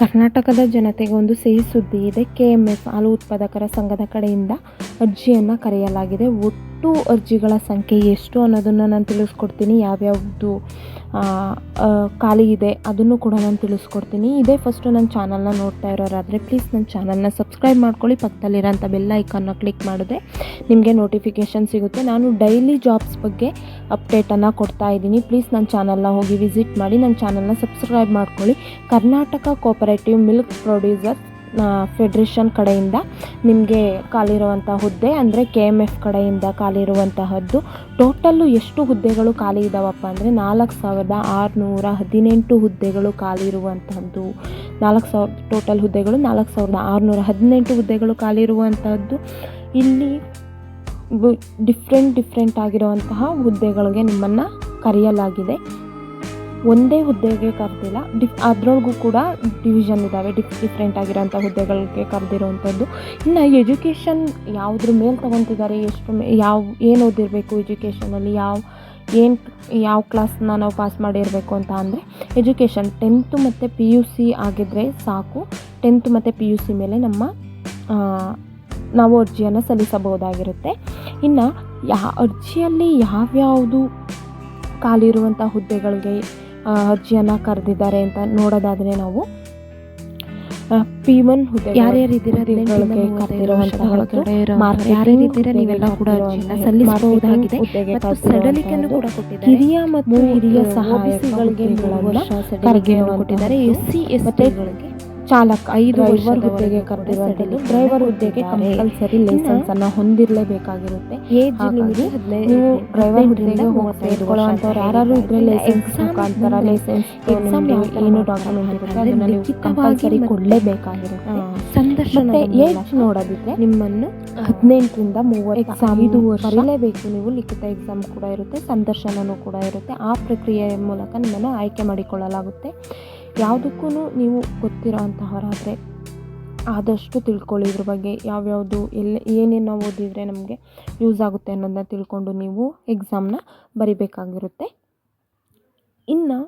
ಕರ್ನಾಟಕದ ಜನತೆಗೆ ಒಂದು ಸಿಹಿ ಸುದ್ದಿ ಇದೆ. ಕೆ ಎಂ ಎಫ್ ಹಾಲು ಉತ್ಪಾದಕರ ಸಂಘದ ಕಡೆಯಿಂದ ಅರ್ಜಿಯನ್ನು ಕರೆಯಲಾಗಿದೆ. ಒಟ್ಟು ಅರ್ಜಿಗಳ ಸಂಖ್ಯೆ, ಎಷ್ಟು ಅನ್ನೋದನ್ನು ನಾನು ತಿಳಿಸ್ಕೊಡ್ತೀನಿ. ಯಾವ್ಯಾವುದು ಖಾಲಿ ಇದೆ ಅದನ್ನು ಕೂಡ ನಾನು ತಿಳಿಸ್ಕೊಡ್ತೀನಿ. ಇದೇ ಫಸ್ಟು ನನ್ನ ಚಾನಲ್ನ ನೋಡ್ತಾ ಇರೋರಾದರೆ ಪ್ಲೀಸ್ ನನ್ನ ಚಾನಲ್ನ ಸಬ್ಸ್ಕ್ರೈಬ್ ಮಾಡ್ಕೊಳ್ಳಿ. ಪಕ್ಕದಲ್ಲಿರೋಂಥ ಬೆಲ್ ಐಕಾನ್ನ ಕ್ಲಿಕ್ ಮಾಡಿದ್ರೆ ನಿಮಗೆ ನೋಟಿಫಿಕೇಷನ್ ಸಿಗುತ್ತೆ. ನಾನು ಡೈಲಿ ಜಾಬ್ಸ್ ಬಗ್ಗೆ ಅಪ್ಡೇಟನ್ನು ಕೊಡ್ತಾ ಇದ್ದೀನಿ. ಪ್ಲೀಸ್ ನನ್ನ ಚಾನಲ್ನ ಹೋಗಿ ವಿಸಿಟ್ ಮಾಡಿ ನನ್ನ ಚಾನಲ್ನ ಸಬ್ಸ್ಕ್ರೈಬ್ ಮಾಡ್ಕೊಳ್ಳಿ. Karnataka cooperative milk producer federation ಕಡೆಯಿಂದ ನಿಮಗೆ ಖಾಲಿರುವಂಥ ಹುದ್ದೆ, ಅಂದರೆ ಕೆ ಎಂ ಎಫ್ ಕಡೆಯಿಂದ ಖಾಲಿರುವಂತಹದ್ದು ಟೋಟಲ್ಲು ಎಷ್ಟು ಹುದ್ದೆಗಳು ಖಾಲಿ ಇದ್ದಾವಪ್ಪ ಅಂದರೆ ನಾಲ್ಕು ಸಾವಿರದ ಆರುನೂರ ಹದಿನೆಂಟು ಹುದ್ದೆಗಳು ಖಾಲಿ ಇರುವಂತಹದ್ದು. ನಾಲ್ಕು ಸಾವಿರ ಟೋಟಲ್ ಹುದ್ದೆಗಳು ನಾಲ್ಕು ಸಾವಿರದ ಆರುನೂರ ಹದಿನೆಂಟು ಹುದ್ದೆಗಳು ಖಾಲಿ ಇರುವಂತಹದ್ದು. ಇಲ್ಲಿ ಡಿಫ್ರೆಂಟ್ ಡಿಫ್ರೆಂಟ್ ಆಗಿರುವಂತಹ ಹುದ್ದೆಗಳಿಗೆ ನಿಮ್ಮನ್ನು ಕರೆಯಲಾಗಿದೆ. ಒಂದೇ ಹುದ್ದೆಗೆ ಕರೆದಿಲ್ಲ. ಡಿಫ್, ಅದರೊಳಗೂ ಕೂಡ ಡಿವಿಷನ್ ಇದ್ದಾವೆ ಡಿಫ್ ಡಿಫ್ರೆಂಟ್ ಆಗಿರೋಂಥ ಹುದ್ದೆಗಳಿಗೆ ಕರೆದಿರೋವಂಥದ್ದು ಇನ್ನು ಎಜುಕೇಷನ್ ಯಾವುದ್ರ ಮೇಲೆ ತೊಗೊತಿದ್ದಾರೆ, ಎಷ್ಟು ಮೇ, ಯಾವ, ಏನು ಓದಿರಬೇಕು ಎಜುಕೇಷನಲ್ಲಿ ಯಾವ, ಏನು, ಯಾವ ಕ್ಲಾಸ್ನ ನಾವು ಪಾಸ್ ಮಾಡಿರಬೇಕು ಅಂತ ಅಂದರೆ ಎಜುಕೇಷನ್ ಟೆಂತು ಮತ್ತು ಪಿ ಯು ಸಿ ಆಗಿದ್ದರೆ ಸಾಕು. ಟೆಂತ್ ಮತ್ತು ಪಿ ಯು ಸಿ ಮೇಲೆ ನಮ್ಮ ನಾವು ಅರ್ಜಿಯನ್ನು ಸಲ್ಲಿಸಬಹುದಾಗಿರುತ್ತೆ. ಇನ್ನು ಯಾ, ಅರ್ಜಿಯಲ್ಲಿ ಯಾವ್ಯಾವುದು ಖಾಲಿರುವಂಥ ಹುದ್ದೆಗಳಿಗೆ ಆ, ಅರ್ಜಿಯನ್ನು ಕರೆದಿದ್ದಾರೆ ಅಂತ ನೋಡೋದಾದರೆ ನಾವು ಪಿ ಒನ್ ಸಲ್ಲಿಸಬಹುದಾಗಿದೆ. ಹುದ್ದೆಗೆ ಮತ್ತು ಹಿರಿಯ. ಕೊಟ್ಟಿದ್ದಾರೆ. ಎಸ್ ಸಿ ಎಸ್ ಚಾಲಕ ಐದು ಡ್ರೈವರ್ ವರ್ಷದ ಹುದ್ದೆಗೆ ಕರೆದಿರುವಂಥದ್ದು ಡ್ರೈವರ್ ಹುದ್ದೆಗೆ. ಕಂಪಲ್ಸರಿ ಲೈಸೆನ್ಸ್ ಅನ್ನ ಹೊಂದಿರಲೇಬೇಕಾಗಿರುತ್ತೆ. ನೀವು ಡ್ರೈವರ್ ಹುದ್ದೆಗೆ ಹೋಗ್ತಾ ಸೇರ್ಕೊಳ್ಳುವಂಥವ್ರು ಯಾರು ಇದ್ರೆ ಲೈಸೆನ್ಸ್ ಮುಖಾಂತರ ಲೈಸೆನ್ಸ್ ಎಕ್ಸಾಮ್ ಏನು ಡಾಕ್ಯುಮೆಂಟ್ ಇರುತ್ತೆ ಅದನ್ನ ನೀವು ಕಂಪಲ್ಸರಿ ಕೊಡಲೇಬೇಕಾಗಿರುತ್ತೆ. ಸಂದರ್ಶನ ಏಜ್ ನೋಡೋದಿದ್ರೆ ನಿಮ್ಮನ್ನು ಹದಿನೆಂಟರಿಂದ ಮೂವತ್ತು ಎಕ್ಸಾಮ್ ವರ್ಷ. ಬರೀಲೇಬೇಕು. ನೀವು ಲಿಖಿತ ಎಕ್ಸಾಮ್ ಕೂಡ ಇರುತ್ತೆ ಸಂದರ್ಶನನೂ ಕೂಡ ಇರುತ್ತೆ. ಆ ಪ್ರಕ್ರಿಯೆಯ ಮೂಲಕ ನಿಮ್ಮನ್ನು ಆಯ್ಕೆ ಮಾಡಿಕೊಳ್ಳಲಾಗುತ್ತೆ. ಯಾವುದಕ್ಕೂ ನೀವು ಗೊತ್ತಿರೋ ಅಂತಹವರಾದರೆ ಆದಷ್ಟು ತಿಳ್ಕೊಳ್ಳಿ ಇದ್ರ ಬಗ್ಗೆ. ಯಾವ್ಯಾವುದು, ಎಲ್ಲಿ, ಏನೇನು ಓದಿದರೆ ನಮಗೆ ಯೂಸ್ ಆಗುತ್ತೆ ಅನ್ನೋದನ್ನ ತಿಳ್ಕೊಂಡು ನೀವು ಎಕ್ಸಾಮ್ನ ಬರಿಬೇಕಾಗಿರುತ್ತೆ. ಇನ್ನು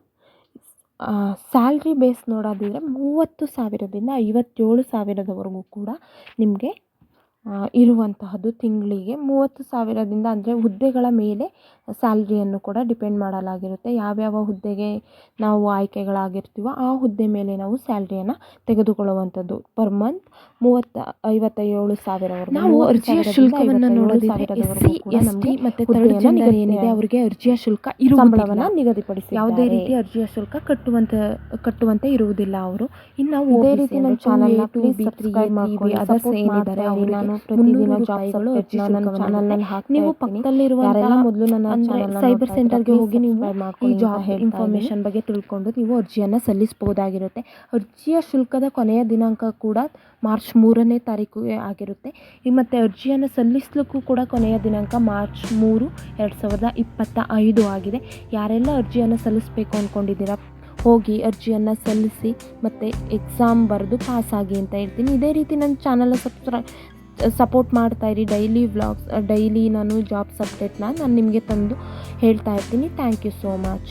ಸ್ಯಾಲ್ರಿ ಬೇಸ್ ನೋಡೋದಿದ್ರೆ ಮೂವತ್ತು ಸಾವಿರದಿಂದ ಐವತ್ತೇಳು ಸಾವಿರದವರೆಗೂ ಕೂಡ ನಿಮಗೆ ಇರುವಂತಹದ್ದು ತಿಂಗಳಿಗೆ ಮೂವತ್ತು ಸಾವಿರದಿಂದ ಅಂದರೆ ಹುದ್ದೆಗಳ ಮೇಲೆ ಸ್ಯಾಲ್ರಿಯನ್ನು ಕೂಡ ಡಿಪೆಂಡ್ ಮಾಡಲಾಗಿರುತ್ತೆ. ಯಾವ್ಯಾವ ಹುದ್ದೆಗೆ ನಾವು ಆಯ್ಕೆಗಳಾಗಿರ್ತೀವೋ ಆ ಹುದ್ದೆ ಮೇಲೆ ನಾವು ಸ್ಯಾಲ್ರಿಯನ್ನು ತೆಗೆದುಕೊಳ್ಳುವಂಥದ್ದು. ಪರ್ ಮಂತ್ ಮೂವತ್ತ ಐವತ್ತೇಳು ಸಾವಿರವರೆಗೂ ನಾವು ಅರ್ಜಿಯ ಶುಲ್ಕವನ್ನು ನೋಡಿದರೆ ಏನಿದೆ ಅವರಿಗೆ ಅರ್ಜಿಯ ಶುಲ್ಕ ಸಂಬಳವನ್ನು ನಿಗದಿಪಡಿಸಿ ಯಾವುದೇ ರೀತಿ ಅರ್ಜಿಯ ಶುಲ್ಕ ಕಟ್ಟುವಂತ ಕಟ್ಟುವಂತೆ ಇರುವುದಿಲ್ಲ ಅವರು. ಇನ್ನು ಇದೇ ರೀತಿ ನಮ್ಮ ಚಾನಲ್ ಪ್ಲೀಸ್ ಸಬ್ಸ್ಕ್ರೈಬ್ ಮಾಡ್ಕೊಳ್ಳಿ ಅದರ್ಸ್ ಏನಿದ್ದಾರೆ ಅವರಿಗೆ. ನಾನು ಪ್ರತಿದಿನ ಅರ್ಜಿ ಚಾನಲ್ನಲ್ಲಿ ಹಾಕ್ತಾ ನೀವು ಪಕ್ಕದಲ್ಲಿರುವ ಮೊದಲು ನನ್ನ ಅಂದ್ರೆ ಸೈಬರ್ ಸೆಂಟರ್ಗೆ ಹೋಗಿ ನೀವು ಈ ಜಾಬ್ ಇನ್ಫಾರ್ಮೇಷನ್ ಬಗ್ಗೆ ತಿಳ್ಕೊಂಡು ನೀವು ಅರ್ಜಿಯನ್ನು ಸಲ್ಲಿಸಬಹುದಾಗಿರುತ್ತೆ. ಅರ್ಜಿಯ ಶುಲ್ಕದ ಕೊನೆಯ ದಿನಾಂಕ ಕೂಡ ಮಾರ್ಚ್ ಮೂರನೇ ತಾರೀಕು ಆಗಿರುತ್ತೆ. ಈ ಮತ್ತು ಅರ್ಜಿಯನ್ನು ಸಲ್ಲಿಸಲಿಕ್ಕೂ ಕೂಡ ಕೊನೆಯ ದಿನಾಂಕ ಮಾರ್ಚ್ ಮೂರು ಎರಡು ಸಾವಿರದ ಇಪ್ಪತ್ತ ಐದು ಆಗಿದೆ. ಯಾರೆಲ್ಲ ಅರ್ಜಿಯನ್ನು ಸಲ್ಲಿಸಬೇಕು ಅಂದ್ಕೊಂಡಿದ್ದೀರಾ ಹೋಗಿ ಅರ್ಜಿಯನ್ನು ಸಲ್ಲಿಸಿ ಮತ್ತು ಎಕ್ಸಾಮ್ ಬರೆದು ಪಾಸಾಗಿ ಅಂತ ಹೇಳ್ತೀನಿ. ಇದೇ ರೀತಿ ನನ್ನ ಚಾನಲ್ ಸಬ್ಸ್ಕ್ರೈ ಸಪೋರ್ಟ್ ಮಾಡ್ತಾ ಇರಿ ಡೈಲಿ ವ್ಲಾಗ್ಸ್, ಡೈಲಿ ನಾನು ಜಾಬ್ಸ್ ಅಪ್ಡೇಟ್ನ ನಾನು ನಿಮಗೆ ತಂದು ಹೇಳ್ತಾ ಇರ್ತೀನಿ. Thank you so much